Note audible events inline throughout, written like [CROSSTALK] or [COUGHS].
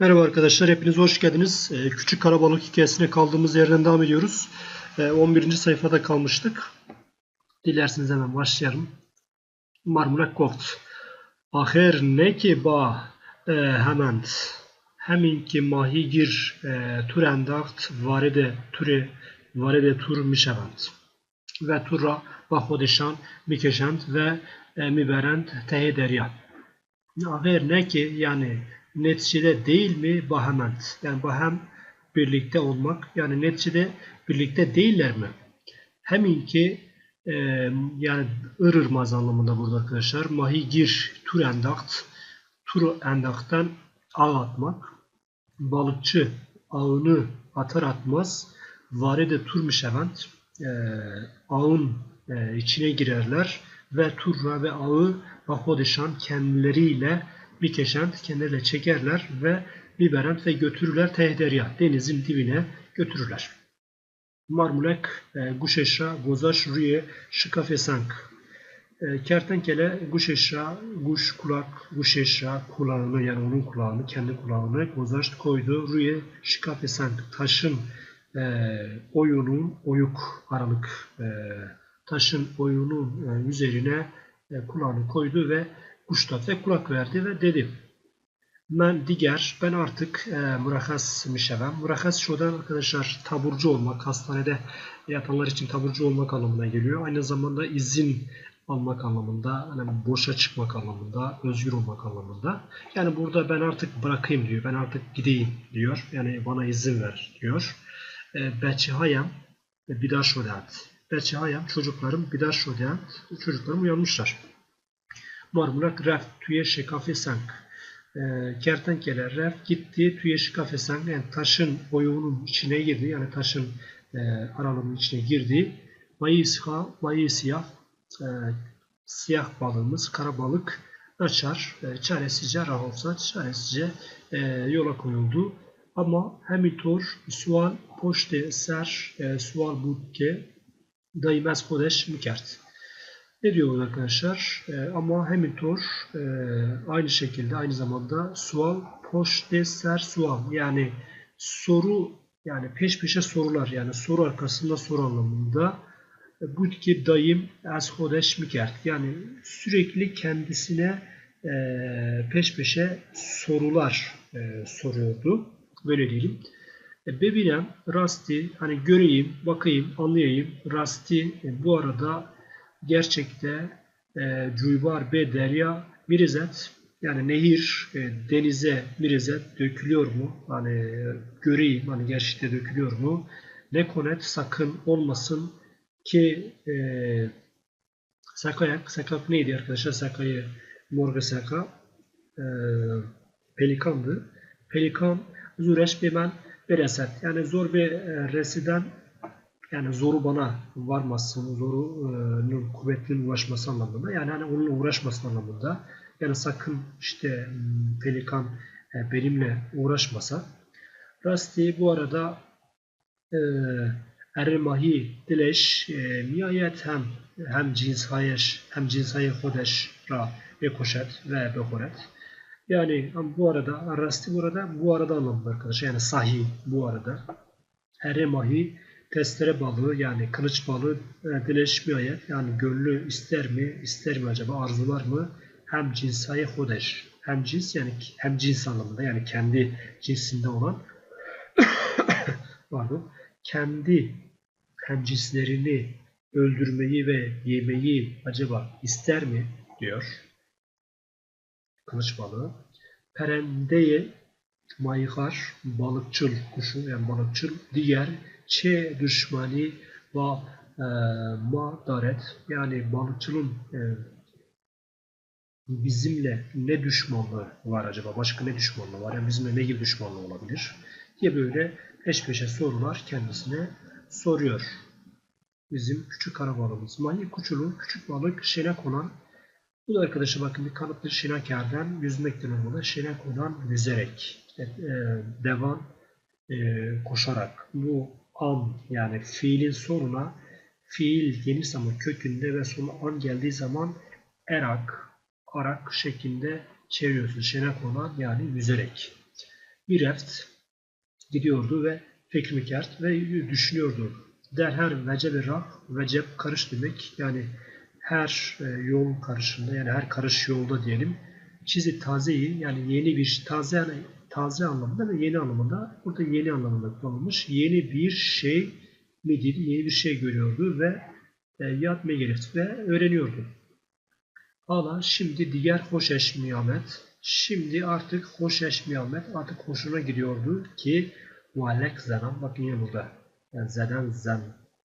Merhaba arkadaşlar, hepiniz hoş geldiniz. Ee, Küçük Karabalık hikayesine kaldığımız yerden devam ediyoruz. Ee, 11. sayfada kalmıştık. Dilerseniz hemen başlayalım. Marmulak Gold. Ahir ne ki ba e, hemen hemin ki mahi gir e, tur endacht varede ture varede tur mişevend ve turra ve mikešend ve e, miberend tehe derya. Ahir ne ki yani neticede değil mi Bahement? Yani Bahem birlikte olmak. Yani neticede birlikte değiller mi? Heminki e, yani ırırmaz anlamında burada arkadaşlar. Mahigir tur endakt. Tur endakttan ağ atmak. Balıkçı ağını atar atmaz. Varede turmuş event. E, ağın e, içine girerler ve turra ve ağı vahodişan kendileriyle bir keşent kendileriyle çekerler ve Liberent ve götürürler Tehderya denizin dibine götürürler. Marmulek e, Guşeşa Gozaş Rüye Şikafesank e, Kertenkele Guşeşa Guş kulak Guşeşa kulağını yani onun kulağını kendi kulağını Gozaş koydu Rüye Şikafesank taşın e, oyunun oyuk aralık e, taşın oyunun e, üzerine e, kulağını koydu ve Kuştat ve kulak verdi ve dedi ben diğer, ben artık e, murakas mişevem. Murakas şuradan arkadaşlar taburcu olmak, hastanede yatanlar için taburcu olmak anlamına geliyor. Aynı zamanda izin almak anlamında, hani boşa çıkmak anlamında, özgür olmak anlamında. Yani burada ben artık bırakayım diyor, ben artık gideyim diyor. Yani bana izin ver diyor. E, Beçihayem, bidar şodat. Beçihayem, çocuklarım bidar şodat, çocuklarım uyanmışlar. Marmurak reft tüye şekafe sank. E, kertenkele reft gitti tüye şekafe sank. Yani taşın oyuğunun içine girdi. Yani taşın e, aralığının içine girdi. Mayısha, mayısiyah e, siyah balığımız, kara balık açar. E, çaresizce rahovsa çaresizce e, yola koyuldu. Ama hemitor sual poşte ser e, sual budke daimez kodeş mikert. Ne diyor burada arkadaşlar? E, ama Hemitor e, aynı şekilde aynı zamanda sual poş de ser sual yani soru yani peş peşe sorular yani soru arkasında soru anlamında e, bu ki dayım az hodeş mikert yani sürekli kendisine e, peş peşe sorular e, soruyordu. Böyle diyelim. E, Bebinem, Rasti, hani göreyim, bakayım, anlayayım. Rasti e, bu arada gerçekte e, Cuybar be derya mirizet yani nehir e, denize mirizet dökülüyor mu? Hani göreyim hani gerçekte dökülüyor mu? Ne konet sakın olmasın ki e, sakayak sakak neydi arkadaşlar? Sakayı morga saka e, pelikandı. Pelikan zureş ben bereset yani zor bir e, residen yani zoru bana varmasın, zorunun kuvvetinin ulaşması anlamında. Yani hani onunla uğraşmasın anlamında. Yani sakın işte pelikan e, benimle uğraşmasa. Rasti bu arada e, dileş e, hem hem cins hayeş hem cins hayı hodeş ra ve koşet ve behoret. Yani bu arada rasti burada bu arada anlamında arkadaşlar. Yani sahi bu arada. Ermahi testere balığı yani kılıç balığı e, dileşmiyor yani gönlü ister mi ister mi acaba arzular mı? Hem cinsayı hodeş hem cins yani hem cins anlamında yani kendi cinsinde olan [COUGHS] pardon kendi hem cinslerini öldürmeyi ve yemeyi acaba ister mi? Diyor. Kılıç balığı. Perendeye mayhar balıkçıl kuşu yani balıkçıl diğer çe düşmani ve e, ma daret yani balıkçılığın e, bizimle ne düşmanlığı var acaba? Başka ne düşmanlığı var? Yani bizimle ne gibi düşmanlığı olabilir? diye böyle peş peşe sorular kendisine soruyor. Bizim küçük karabalığımız. Mani kuçulu küçük balık şene konan bu da arkadaşlar bakın bir kalıptır şinakerden yüzmekten olmalı. Şene konan yüzerek. E, devam e, koşarak. Bu an yani fiilin sonuna fiil geniş zaman kökünde ve sonu an geldiği zaman erak, arak şeklinde çeviriyorsun. Şenek olan yani yüzerek. Mireft gidiyordu ve fikri mikert ve düşünüyordu. Der her vecebe rah, vecep karış demek. Yani her e, yol karışında yani her karış yolda diyelim. Çizi tazeyi yani yeni bir taze yani taze anlamında ve yeni anlamında burada yeni anlamında kullanılmış. Yeni bir şey midir? Yeni bir şey görüyordu ve e, yat megereft ve öğreniyordu. Hala şimdi diğer hoş eş miyamet. Şimdi artık hoş eş miyamet artık hoşuna gidiyordu ki muallek zenan bakın yine burada. Yani zeden zen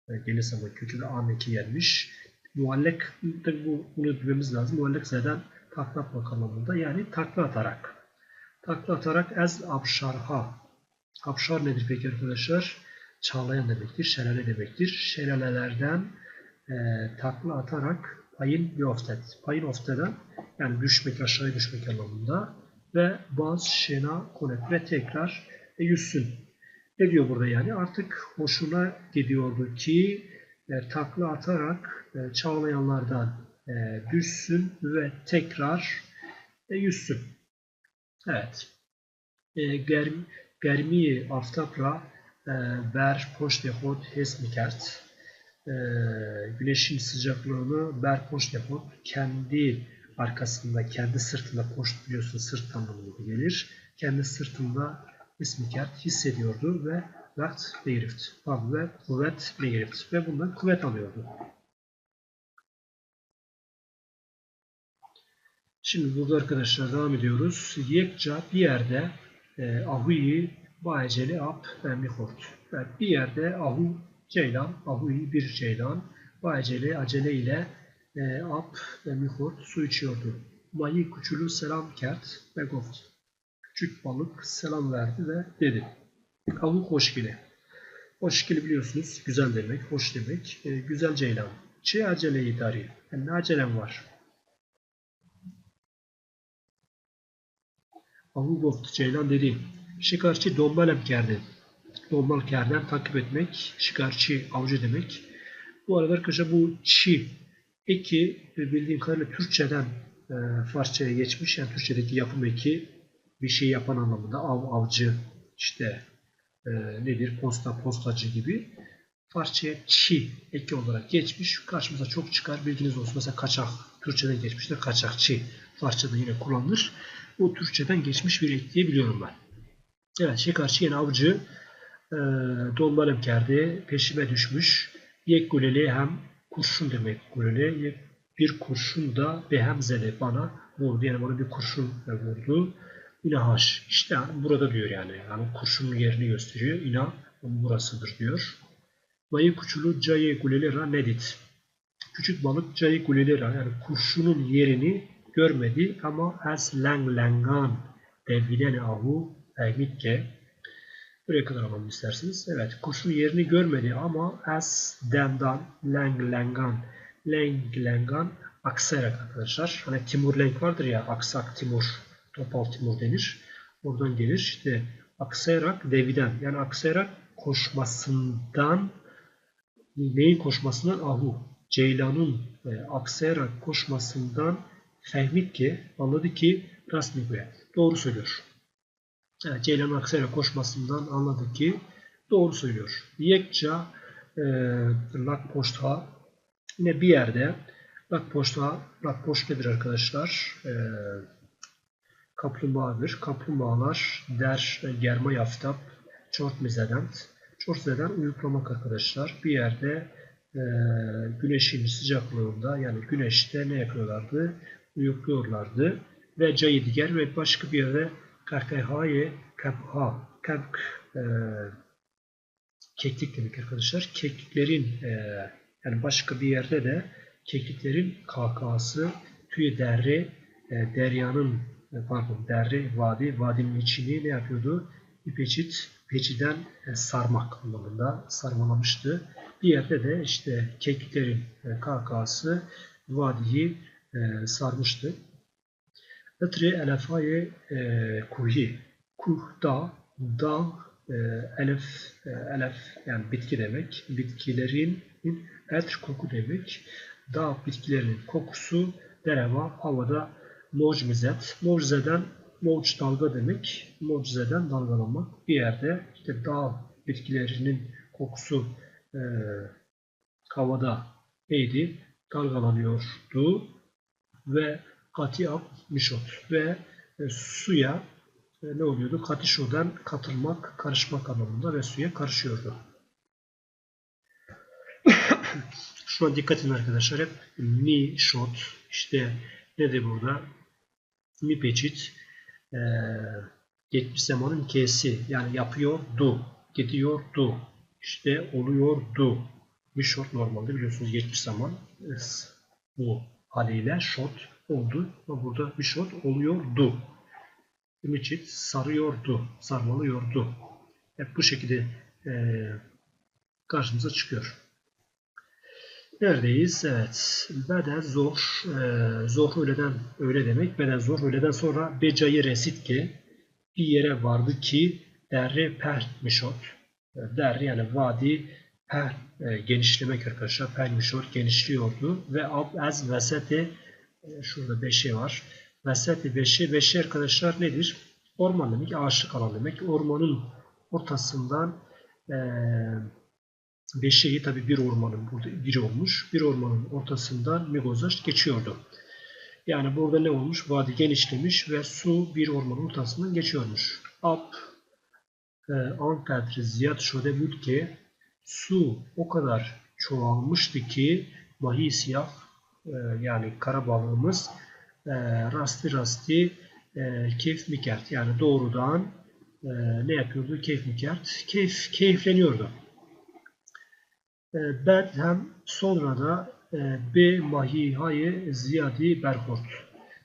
e, geniş zaman kökü ve ameki gelmiş. Muallek tabi bu, bunu bilmemiz lazım. Muallek zeden takla atmak yani takla atarak. Takla atarak ez abşarha. Abşar nedir peki arkadaşlar? Çağlayan demektir, şelale demektir. Şelalelerden e, takla atarak payın yoftet. Payın ofteden yani düşmek, aşağıya düşmek anlamında ve baz, şena, konet ve tekrar e, yüzsün. Ne diyor burada yani? Artık hoşuna gidiyordu ki e, takla atarak e, çağlayanlardan e, düşsün ve tekrar e, yüzsün. Evet. E, germ, germi aftapra e, ber poşte hot hesmikert e, güneşin sıcaklığını ber poşte hot kendi arkasında, kendi sırtında poşt biliyorsun sırt anlamında gelir. Kendi sırtında ismikert hissediyordu ve begrift. Pardon ve kuvvet begrift. Ve bundan kuvvet alıyordu. Şimdi burada arkadaşlar devam ediyoruz. Yekça bir yerde e, ahuyi baeceli ap ve mihort. Evet, bir yerde ahu ceylan, ahuyi bir ceylan baeceli acele ile e, ap ve mihort su içiyordu. Mayi kuçulu selam kert ve goft. Küçük balık selam verdi ve dedi. Ahu hoşgili. Hoşgili biliyorsunuz güzel demek, hoş demek. E, güzel ceylan. Çi acele idari. Yani ne acelem var? Ahu goft ceylan dedi. Şikarçı dombalem kerdi. Dombal kerden takip etmek. Şikarçı avcı demek. Bu arada arkadaşlar bu çi eki bildiğim kadarıyla Türkçeden e, Farsçaya geçmiş. Yani Türkçedeki yapım eki bir şey yapan anlamında av avcı işte e, nedir posta postacı gibi Farsçaya çi eki olarak geçmiş. Karşımıza çok çıkar bilginiz olsun. Mesela kaçak Türkçeden geçmiştir. Kaçakçı Farsçada yine kullanılır. Bu Türkçeden geçmiş bir ek diye biliyorum ben. Evet şekarçı yine avcı e, dolmalım kerdi. Peşime düşmüş. Yek guleli hem kurşun demek guleli. Bir kurşun da behemzeli bana vurdu. Yani bana bir kurşun vurdu. İna haş. İşte burada diyor yani. Yani kurşunun yerini gösteriyor. İna burasıdır diyor. Mayı kuçulu cayı gulelera nedit. Küçük balık cayı gulelera yani kurşunun yerini görmedi ama as lang langan devrilen ahu mitke buraya kadar alalım isterseniz. Evet kurşun yerini görmedi ama as dendan lang langan lang langan aksayarak arkadaşlar. Hani Timur Lenk vardır ya aksak Timur Topal Timur denir. Oradan gelir. İşte aksayarak deviden yani aksayarak koşmasından neyin koşmasından ahu Ceylan'ın e, aksayarak koşmasından fehmit anladı ki Rasmiku'ya doğru söylüyor. Evet, Ceylan'ın aksayarak koşmasından anladı ki doğru söylüyor. Yekça e, lak yine bir yerde lak poşta arkadaşlar? E, kaplumbağadır. Kaplumbağalar der germa yaftap çort mizedent. Çort zeden uyuklamak arkadaşlar. Bir yerde e, güneşin sıcaklığında yani güneşte ne yapıyorlardı? Uyukluyorlardı. Ve cayı diğer ve başka bir yerde kahkahaye kabha kabk e, keklik demek arkadaşlar. Kekliklerin e, yani başka bir yerde de kekliklerin kahkahası tüy derre e, deryanın e, pardon derre vadi vadinin içini ne yapıyordu? Bir peçit peçiden e, sarmak anlamında sarmalamıştı. Bir yerde de işte kekliklerin e, kahkahası vadiyi e, sarmıştı. Ötre elefaye e, kuhi. Kuh da, dağ, e, elef, e, elef yani bitki demek. Bitkilerin etr koku demek. Dağ bitkilerinin kokusu dereva havada mojmizet. Mojzeden Mevç dalga demek. Mucizeden dalgalanmak. Bir yerde işte dağ bitkilerinin kokusu e, havada neydi? Dalgalanıyordu ve katiyap mişot ve e, suya e, ne oluyordu? Katişo'dan katılmak, karışmak anlamında ve suya karışıyordu. [COUGHS] Şuna dikkat edin arkadaşlar. Hep mi shot işte nedir burada? Mi peçit e, geçmiş zamanın kesi yani yapıyordu, gidiyordu, işte oluyordu. Mi shot normalde biliyorsunuz geçmiş zaman bu haliyle shot oldu ama burada bir shot oluyordu. Ümit sarıyordu, sarmalıyordu. Hep bu şekilde e, karşımıza çıkıyor. Neredeyiz? Evet. Beden zor. E, zor öğleden öyle demek. Beden zor. Öğleden sonra becayı resit ki bir yere vardı ki derri permişot. Derri yani vadi per e, genişlemek arkadaşlar. Permişot genişliyordu ve ab az veseti e, şurada beşi var. Veseti beşi. Beşi arkadaşlar nedir? Orman demek. Ağaçlık alan demek. Ormanın ortasından eee Beşeği tabi bir ormanın burada biri olmuş. Bir ormanın ortasından Migozaş geçiyordu. Yani burada ne olmuş? Vadi genişlemiş ve su bir ormanın ortasından geçiyormuş. Ab e, ankadri ziyad şöyle bülke su o kadar çoğalmıştı ki vahiy siyah e, yani kara balığımız e, rasti rasti e, keyf mikert yani doğrudan e, ne yapıyordu? Keyf mikert. Keyf, keyifleniyordu. E, Bedhem sonra da e, B mahihayı ziyadi berhort.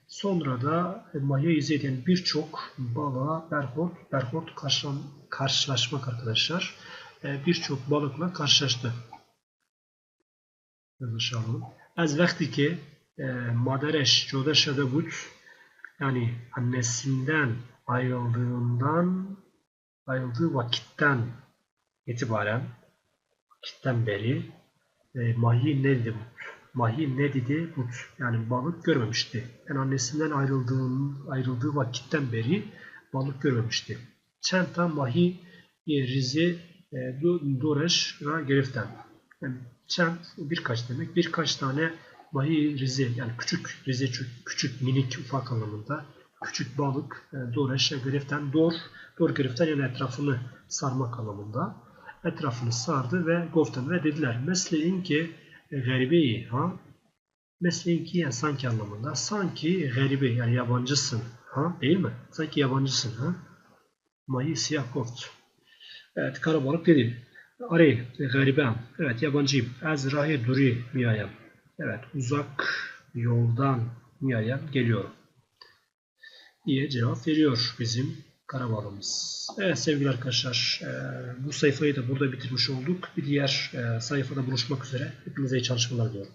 Sonra da e, mahiyayı birçok bala berhort, berhort karşılan, karşılaşmak arkadaşlar Birçok balıkla karşılaştı. Yazışalım. Az vakti ki madereş codeşede but yani annesinden ayrıldığından ayrıldığı vakitten itibaren vakitten beri e, mahi ne dedi but? Mahi ne dedi but? Yani balık görmemişti. Yani annesinden ayrıldığın, ayrıldığı vakitten beri balık görmemişti. Çenta mahi rizi e, dureş ra geriften. Yani çent birkaç demek. Birkaç tane mahi rizi yani küçük rizi küçük minik ufak anlamında küçük balık e, dureş geriften dor dor geriften yani etrafını sarmak anlamında etrafını sardı ve goftan ve dediler mesleğin ki garibeyi ha mesleğin ki yani sanki anlamında sanki garibe yani yabancısın ha değil mi? Sanki yabancısın ha Mayi siyah koft. Evet karabalık dedi. Arey garibem. Evet yabancıyım. Az rahi duri miyayam. Evet uzak yoldan miyayam geliyorum diye cevap veriyor bizim karabalımız. Evet sevgili arkadaşlar e, bu sayfayı da burada bitirmiş olduk. Bir diğer e, sayfada buluşmak üzere. Hepinize iyi çalışmalar diliyorum.